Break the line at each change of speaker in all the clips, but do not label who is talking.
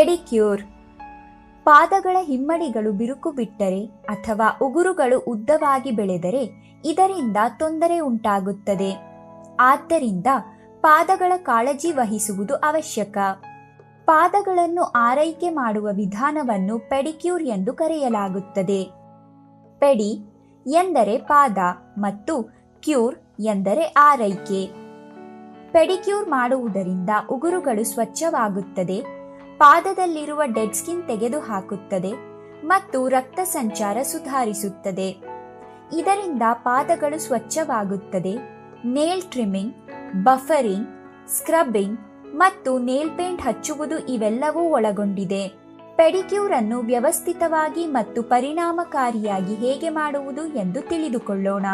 Pedicure. ಪಾದಗಳ ಹಿಮ್ಮಡಿಗಳು ಬಿರುಕು ಬಿಟ್ಟರೆ ಅಥವಾ ಉಗುರುಗಳು ಉದ್ದವಾಗಿ ಬೆಳೆದರೆ ಇದರಿಂದ ತೊಂದರೆ ಉಂಟಾಗುತ್ತದೆ. ಆದ್ದರಿಂದ ಪಾದಗಳ ಕಾಳಜಿ ವಹಿಸುವುದು ಅವಶ್ಯಕ. ಪಾದಗಳನ್ನು ಆರೈಕೆ ಮಾಡುವ ವಿಧಾನವನ್ನು ಪೆಡಿಕ್ಯೂರ್ ಎಂದು ಕರೆಯಲಾಗುತ್ತದೆ. ಪೆಡಿ ಎಂದರೆ ಪಾದ ಮತ್ತು ಕ್ಯೂರ್ ಎಂದರೆ ಆರೈಕೆ. ಪೆಡಿಕ್ಯೂರ್ ಮಾಡುವುದರಿಂದ ಉಗುರುಗಳು ಸ್ವಚ್ಛವಾಗುತ್ತದೆ ಪಾದದಲ್ಲಿರುವ ಡೆಡ್ ಸ್ಕಿನ್ ತೆಗೆದುಹಾಕುತ್ತದೆ ಮತ್ತು ರಕ್ತ ಸಂಚಾರ ಸುಧಾರಿಸುತ್ತದೆ. ಇದರಿಂದ ಪಾದಗಳು ಸ್ವಚ್ಛವಾಗುತ್ತದೆ. ನೇಲ್ ಟ್ರಿಮ್ಮಿಂಗ್, ಬಫರಿಂಗ್, ಸ್ಕ್ರಬ್ಬಿಂಗ್ ಮತ್ತು ನೇಲ್ ಪೇಂಟ್ ಹಚ್ಚುವುದು ಇವೆಲ್ಲವೂ ಒಳಗೊಂಡಿದೆ. ಪೆಡಿಕ್ಯೂರ್ ಅನ್ನು ವ್ಯವಸ್ಥಿತವಾಗಿ ಮತ್ತು ಪರಿಣಾಮಕಾರಿಯಾಗಿ ಹೇಗೆ ಮಾಡುವುದು ಎಂದು ತಿಳಿದುಕೊಳ್ಳೋಣ.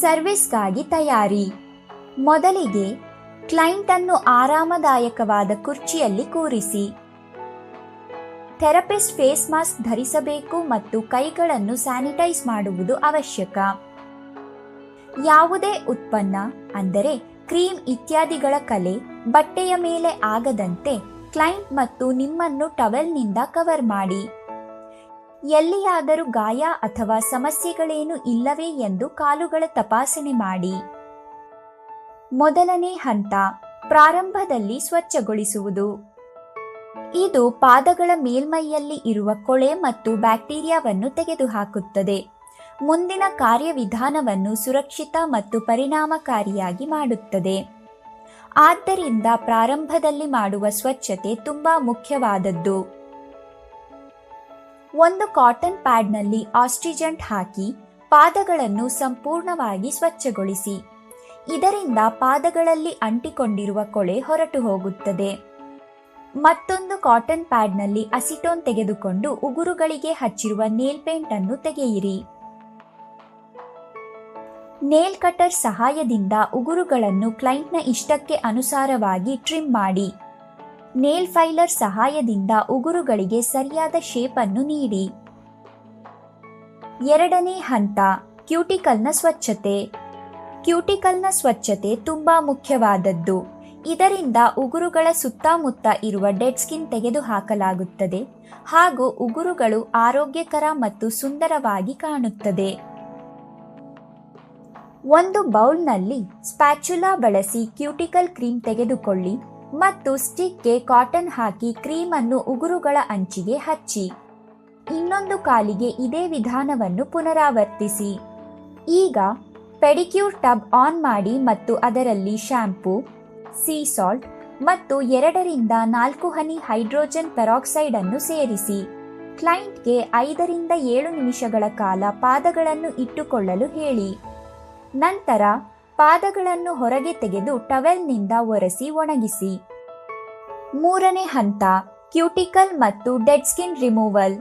ಸರ್ವಿಸ್ಗಾಗಿ ತಯಾರಿ. ಮೊದಲಿಗೆ ಕ್ಲೈಂಟ್ ಅನ್ನು ಆರಾಮದಾಯಕವಾದ ಕುರ್ಚಿಯಲ್ಲಿ ಕೂರಿಸಿ. ಥೆರಪಿಸ್ಟ್ ಫೇಸ್ ಮಾಸ್ಕ್ ಧರಿಸಬೇಕು ಮತ್ತು ಕೈಗಳನ್ನು ಸ್ಯಾನಿಟೈಸ್ ಮಾಡುವುದು ಅವಶ್ಯಕ. ಯಾವುದೇ ಉತ್ಪನ್ನ, ಅಂದರೆ ಕ್ರೀಮ್ ಇತ್ಯಾದಿಗಳ ಕಲೆ, ಬಟ್ಟೆಯ ಮೇಲೆ ಆಗದಂತೆ ಕ್ಲೈಂಟ್ ಮತ್ತು ನಿಮ್ಮನ್ನು ಟವೆಲ್ನಿಂದ ಕವರ್ ಮಾಡಿ. ಎಲ್ಲಿಯಾದರೂ ಗಾಯ ಅಥವಾ ಸಮಸ್ಯೆಗಳೇನು ಇಲ್ಲವೇ ಎಂದು ಕಾಲುಗಳ ತಪಾಸಣೆ ಮಾಡಿ. ಮೊದಲನೇ ಹಂತ, ಪ್ರಾರಂಭದಲ್ಲಿ ಸ್ವಚ್ಛಗೊಳಿಸುವುದು. ಇದು ಪಾದಗಳ ಮೇಲ್ಮೈಯಲ್ಲಿ ಇರುವ ಕೊಳೆ ಮತ್ತು ಬ್ಯಾಕ್ಟೀರಿಯಾವನ್ನು ತೆಗೆದುಹಾಕುತ್ತದೆ. ಮುಂದಿನ ಕಾರ್ಯವಿಧಾನವನ್ನು ಸುರಕ್ಷಿತ ಮತ್ತು ಪರಿಣಾಮಕಾರಿಯಾಗಿ ಮಾಡುತ್ತದೆ. ಆದ್ದರಿಂದ ಪ್ರಾರಂಭದಲ್ಲಿ ಮಾಡುವ ಸ್ವಚ್ಛತೆ ತುಂಬಾ ಮುಖ್ಯವಾದದ್ದು. ಒಂದು ಕಾಟನ್ ಪ್ಯಾಡ್ನಲ್ಲಿ ಆಸ್ಟ್ರಿಜೆಂಟ್ ಹಾಕಿ, ಪಾದಗಳನ್ನು ಸಂಪೂರ್ಣವಾಗಿ ಸ್ವಚ್ಛಗೊಳಿಸಿ. ಇದರಿಂದ ಪಾದಗಳಲ್ಲಿ ಅಂಟಿಕೊಂಡಿರುವ ಕೊಳೆ ಹೊರಟು ಹೋಗುತ್ತದೆ. ಮತ್ತೊಂದು ಕಾಟನ್ ಪ್ಯಾಡ್ನಲ್ಲಿ ಅಸಿಟೋನ್ ತೆಗೆದುಕೊಂಡು ಉಗುರುಗಳಿಗೆ ಹಚ್ಚಿರುವ ನೇಲ್ ಪೇಂಟ್ ಅನ್ನು ತೆಗೆಯಿರಿ. ನೇಲ್ ಕಟರ್ ಸಹಾಯದಿಂದ ಉಗುರುಗಳನ್ನು ಕ್ಲೈಂಟ್ನ ಇಷ್ಟಕ್ಕೆ ಅನುಸಾರವಾಗಿ ಟ್ರಿಮ್ ಮಾಡಿ. ನೇಲ್ ಫೈಲರ್ ಸಹಾಯದಿಂದ ಉಗುರುಗಳಿಗೆ ಸರಿಯಾದ ಶೇಪ್ ಅನ್ನು ನೀಡಿ. ಎರಡನೇ ಹಂತ ಕ್ಯೂಟಿಕಲ್ನ ಸ್ವಚ್ಛತೆ. ಕ್ಯೂಟಿಕಲ್ನ ಸ್ವಚ್ಛತೆ ತುಂಬಾ ಮುಖ್ಯವಾದದ್ದು. ಇದರಿಂದ ಉಗುರುಗಳ ಸುತ್ತಮುತ್ತ ಇರುವ ಡೆಡ್ ಸ್ಕಿನ್ ತೆಗೆದುಹಾಕಲಾಗುತ್ತದೆ. ಹಾಗೂ ಉಗುರುಗಳು ಆರೋಗ್ಯಕರ ಮತ್ತು ಸುಂದರವಾಗಿ ಕಾಣುತ್ತದೆ. ಒಂದು ಬೌಲ್ನಲ್ಲಿ ಸ್ಪ್ಯಾಚುಲಾ ಬಳಸಿ ಕ್ಯೂಟಿಕಲ್ ಕ್ರೀಮ್ ತೆಗೆದುಕೊಳ್ಳಿ ಮತ್ತು ಸ್ಟಿಕ್ಗೆ ಕಾಟನ್ ಹಾಕಿ ಕ್ರೀಮ್ ಅನ್ನು ಉಗುರುಗಳ ಅಂಚಿಗೆ ಹಚ್ಚಿ. ಇನ್ನೊಂದು ಕಾಲಿಗೆ ಇದೇ ವಿಧಾನವನ್ನು ಪುನರಾವರ್ತಿಸಿ. ಈಗ ಪೆಡಿಕ್ಯೂರ್ ಟಬ್ ಆನ್ ಮಾಡಿ ಮತ್ತು ಅದರಲ್ಲಿ ಶ್ಯಾಂಪೂ, ಸೀ ಸಾಲ್ಟ್ ಮತ್ತು ಎರಡರಿಂದ ನಾಲ್ಕು ಹನಿ ಹೈಡ್ರೋಜನ್ ಪೆರಾಕ್ಸೈಡ್ ಅನ್ನು ಸೇರಿಸಿ. ಕ್ಲೈಂಟ್ಗೆ ಐದರಿಂದ ಏಳು ನಿಮಿಷಗಳ ಕಾಲ ಪಾದಗಳನ್ನು ಇಟ್ಟುಕೊಳ್ಳಲು ಹೇಳಿ. ನಂತರ ಪಾದಗಳನ್ನು ಹೊರಗೆ ತೆಗೆದು ಟವೆಲ್ನಿಂದ ಒರೆಸಿ ಒಣಗಿಸಿ. ಮೂರನೇ ಹಂತ, ಕ್ಯೂಟಿಕಲ್ ಮತ್ತು ಡೆಡ್ ಸ್ಕಿನ್ ರಿಮೂವಲ್.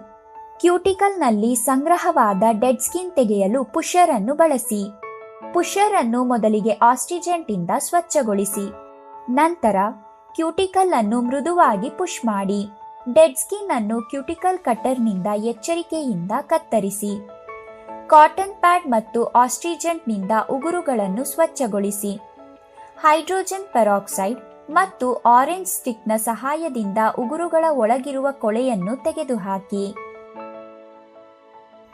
ಕ್ಯೂಟಿಕಲ್ನಲ್ಲಿ ಸಂಗ್ರಹವಾದ ಡೆಡ್ ಸ್ಕಿನ್ ತೆಗೆಯಲು ಪುಷರ್ ಅನ್ನು ಬಳಸಿ. ಪುಷರ್ ಅನ್ನು ಮೊದಲಿಗೆ ಆಸ್ಟ್ರಿಜೆಂಟ್ ಇಂದ ಸ್ವಚ್ಛಗೊಳಿಸಿ, ನಂತರ ಕ್ಯೂಟಿಕಲ್ ಅನ್ನು ಮೃದುವಾಗಿ ಪುಷ್ ಮಾಡಿ, ಡೆಡ್ ಸ್ಕಿನ್ ಅನ್ನು ಕ್ಯೂಟಿಕಲ್ ಕಟ್ಟರ್ನಿಂದ ಎಚ್ಚರಿಕೆಯಿಂದ ಕತ್ತರಿಸಿ, ಕಾಟನ್ ಪ್ಯಾಡ್ ಮತ್ತು ಆಸ್ಟ್ರಿಜೆಂಟ್ನಿಂದ ಉಗುರುಗಳನ್ನು ಸ್ವಚ್ಛಗೊಳಿಸಿ, ಹೈಡ್ರೋಜನ್ ಪೆರಾಕ್ಸೈಡ್ ಮತ್ತು ಆರೆಂಜ್ ಸ್ಟಿಕ್ನ ಸಹಾಯದಿಂದ ಉಗುರುಗಳ ಒಳಗಿರುವ ಕೊಳೆಯನ್ನು ತೆಗೆದುಹಾಕಿ.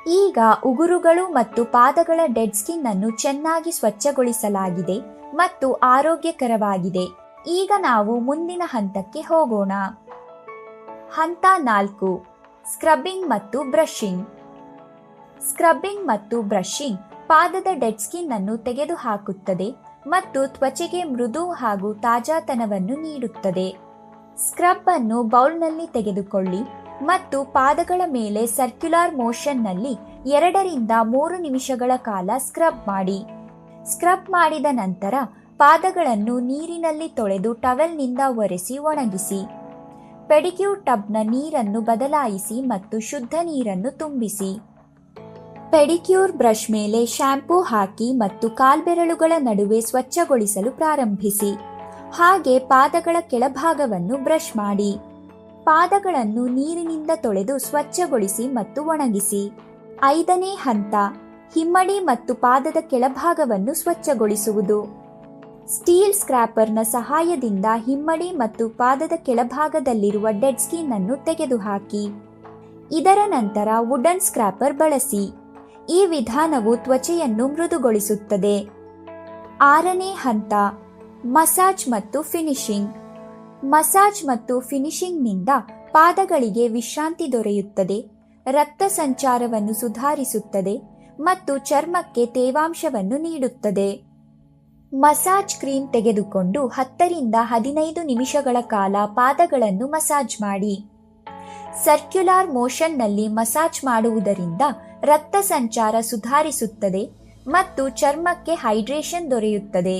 ಈಗ ಉಗುರುಗಳು ಮತ್ತು ಪಾದಗಳ ಡೆಡ್ ಸ್ಕಿನ್ ಅನ್ನು ಚೆನ್ನಾಗಿ ಸ್ವಚ್ಛಗೊಳಿಸಲಾಗಿದೆ ಮತ್ತು ಆರೋಗ್ಯಕರವಾಗಿದೆ. ಈಗ ನಾವು ಮುಂದಿನ ಹಂತಕ್ಕೆ ಹೋಗೋಣ. ಹಂತ ನಾಲ್ಕು. ಸ್ಕ್ರಬ್ಬಿಂಗ್ ಮತ್ತು ಬ್ರಷಿಂಗ್. ಸ್ಕ್ರಬ್ಬಿಂಗ್ ಮತ್ತು ಬ್ರಷಿಂಗ್ ಪಾದದ ಡೆಡ್ ಸ್ಕಿನ್ ಅನ್ನು ತೆಗೆದುಹಾಕುತ್ತದೆ ಮತ್ತು ತ್ವಚೆಗೆ ಮೃದು ಹಾಗೂ ತಾಜಾತನವನ್ನು ನೀಡುತ್ತದೆ. ಸ್ಕ್ರಬ್ ಅನ್ನು ಬೌಲ್ನಲ್ಲಿ ತೆಗೆದುಕೊಳ್ಳಿ. ಮತ್ತು ಪಾದಗಳ ಮೇಲೆ ಸರ್ಕ್ಯುಲಾರ್ ಮೋಷನ್ನಲ್ಲಿ ಎರಡರಿಂದ ಮೂರು ನಿಮಿಷಗಳ ಕಾಲ ಸ್ಕ್ರಬ್ ಮಾಡಿ. ಸ್ಕ್ರಬ್ ಮಾಡಿದ ನಂತರ ಪಾದಗಳನ್ನು ನೀರಿನಲ್ಲಿ ತೊಳೆದು ಟವೆಲ್ನಿಂದ ಒರೆಸಿ ಒಣಗಿಸಿ. ಪೆಡಿಕ್ಯೂರ್ ಟಬ್ನ ನೀರನ್ನು ಬದಲಾಯಿಸಿ ಮತ್ತು ಶುದ್ಧ ನೀರನ್ನು ತುಂಬಿಸಿ. ಪೆಡಿಕ್ಯೂರ್ ಬ್ರಷ್ ಮೇಲೆ ಶ್ಯಾಂಪೂ ಹಾಕಿ ಮತ್ತು ಕಾಲ್ಬೆರಳುಗಳ ನಡುವೆ ಸ್ವಚ್ಛಗೊಳಿಸಲು ಪ್ರಾರಂಭಿಸಿ. ಹಾಗೆ ಪಾದಗಳ ಕೆಳಭಾಗವನ್ನು ಬ್ರಷ್ ಮಾಡಿ. ಪಾದಗಳನ್ನು ನೀರಿನಿಂದ ತೊಳೆದು ಸ್ವಚ್ಛಗೊಳಿಸಿ ಮತ್ತು ಒಣಗಿಸಿ. ಐದನೇ ಹಂತ, ಹಿಮ್ಮಡಿ ಮತ್ತು ಪಾದದ ಕೆಳಭಾಗವನ್ನು ಸ್ವಚ್ಛಗೊಳಿಸುವುದು. ಸ್ಟೀಲ್ ಸ್ಕ್ರಾಪರ್ನ ಸಹಾಯದಿಂದ ಹಿಮ್ಮಡಿ ಮತ್ತು ಪಾದದ ಕೆಳಭಾಗದಲ್ಲಿರುವ ಡೆಡ್ ಸ್ಕಿನ್ ಅನ್ನು ತೆಗೆದುಹಾಕಿ. ಇದರ ನಂತರ ವುಡನ್ ಸ್ಕ್ರಾಪರ್ ಬಳಸಿ. ಈ ವಿಧಾನವು ತ್ವಚೆಯನ್ನು ಮೃದುಗೊಳಿಸುತ್ತದೆ. ಆರನೇ ಹಂತ, ಮಸಾಜ್ ಮತ್ತು ಫಿನಿಶಿಂಗ್. ಮಸಾಜ್ ಮತ್ತು ಫಿನಿಶಿಂಗ್ನಿಂದ ಪಾದಗಳಿಗೆ ವಿಶ್ರಾಂತಿ ದೊರೆಯುತ್ತದೆ, ರಕ್ತ ಸಂಚಾರವನ್ನು ಸುಧಾರಿಸುತ್ತದೆ ಮತ್ತು ಚರ್ಮಕ್ಕೆ ತೇವಾಂಶವನ್ನು ನೀಡುತ್ತದೆ. ಮಸಾಜ್ ಕ್ರೀಮ್ ತೆಗೆದುಕೊಂಡು ಹತ್ತರಿಂದ ಹದಿನೈದು ನಿಮಿಷಗಳ ಕಾಲ ಪಾದಗಳನ್ನು ಮಸಾಜ್ ಮಾಡಿ. ಸರ್ಕ್ಯುಲಾರ್ ಮೋಷನ್ನಲ್ಲಿ ಮಸಾಜ್ ಮಾಡುವುದರಿಂದ ರಕ್ತ ಸಂಚಾರ ಸುಧಾರಿಸುತ್ತದೆ ಮತ್ತು ಚರ್ಮಕ್ಕೆ ಹೈಡ್ರೇಷನ್ ದೊರೆಯುತ್ತದೆ.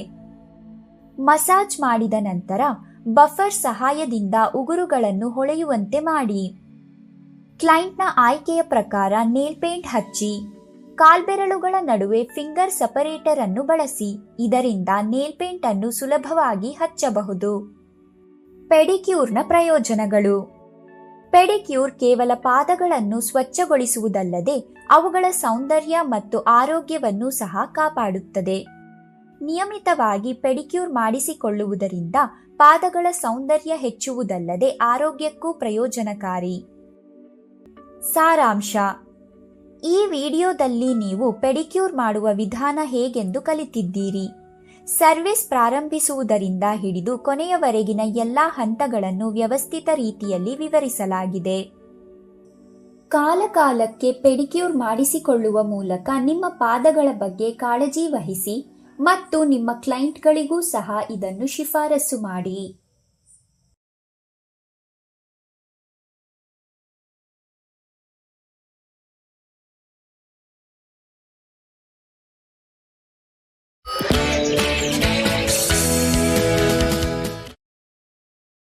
ಮಸಾಜ್ ಮಾಡಿದ ನಂತರ ಬಫರ್ ಸಹಾಯದಿಂದ ಉಗುರುಗಳನ್ನು ಹೊಳೆಯುವಂತೆ ಮಾಡಿ. ಕ್ಲೈಂಟ್ನ ಆಯ್ಕೆಯ ಪ್ರಕಾರ ನೇಲ್ ಪೇಂಟ್ ಹಚ್ಚಿ. ಕಾಲ್ಬೆರಳುಗಳ ನಡುವೆ ಫಿಂಗರ್ ಸಪರೇಟರ್ ಅನ್ನು ಬಳಸಿ. ಇದರಿಂದ ನೇಲ್ ಪೇಂಟ್ ಅನ್ನು ಸುಲಭವಾಗಿ ಹಚ್ಚಬಹುದು. ಪೆಡಿಕ್ಯೂರ್ನ ಪ್ರಯೋಜನಗಳು. ಪೆಡಿಕ್ಯೂರ್ ಕೇವಲ ಪಾದಗಳನ್ನು ಸ್ವಚ್ಛಗೊಳಿಸುವುದಲ್ಲದೆ ಅವುಗಳ ಸೌಂದರ್ಯ ಮತ್ತು ಆರೋಗ್ಯವನ್ನು ಸಹ ಕಾಪಾಡುತ್ತದೆ. ನಿಯಮಿತವಾಗಿ ಪೆಡಿಕ್ಯೂರ್ ಮಾಡಿಸಿಕೊಳ್ಳುವುದರಿಂದ ಪಾದಗಳ ಸೌಂದರ್ಯ ಹೆಚ್ಚುವುದಲ್ಲದೆ ಆರೋಗ್ಯಕ್ಕೂ ಪ್ರಯೋಜನಕಾರಿ. ಸಾರಾಂಶ, ಈ ವಿಡಿಯೋದಲ್ಲಿ ನೀವು ಪೆಡಿಕ್ಯೂರ್ ಮಾಡುವ ವಿಧಾನ ಹೇಗೆಂದು ಕಲಿತಿದ್ದೀರಿ? ಸರ್ವಿಸ್ ಪ್ರಾರಂಭಿಸುವುದರಿಂದ ಹಿಡಿದು ಕೊನೆಯವರೆಗಿನ ಎಲ್ಲಾ ಹಂತಗಳನ್ನು ವ್ಯವಸ್ಥಿತ ರೀತಿಯಲ್ಲಿ ವಿವರಿಸಲಾಗಿದೆ. ಕಾಲಕಾಲಕ್ಕೆ ಪೆಡಿಕ್ಯೂರ್ ಮಾಡಿಸಿಕೊಳ್ಳುವ ಮೂಲಕ ನಿಮ್ಮ ಪಾದಗಳ ಬಗ್ಗೆ ಕಾಳಜಿ ವಹಿಸಿ ಮತ್ತು ನಿಮ್ಮ ಕ್ಲೈಂಟ್ಗಳಿಗೂ ಸಹ ಇದನ್ನು ಶಿಫಾರಸು ಮಾಡಿ.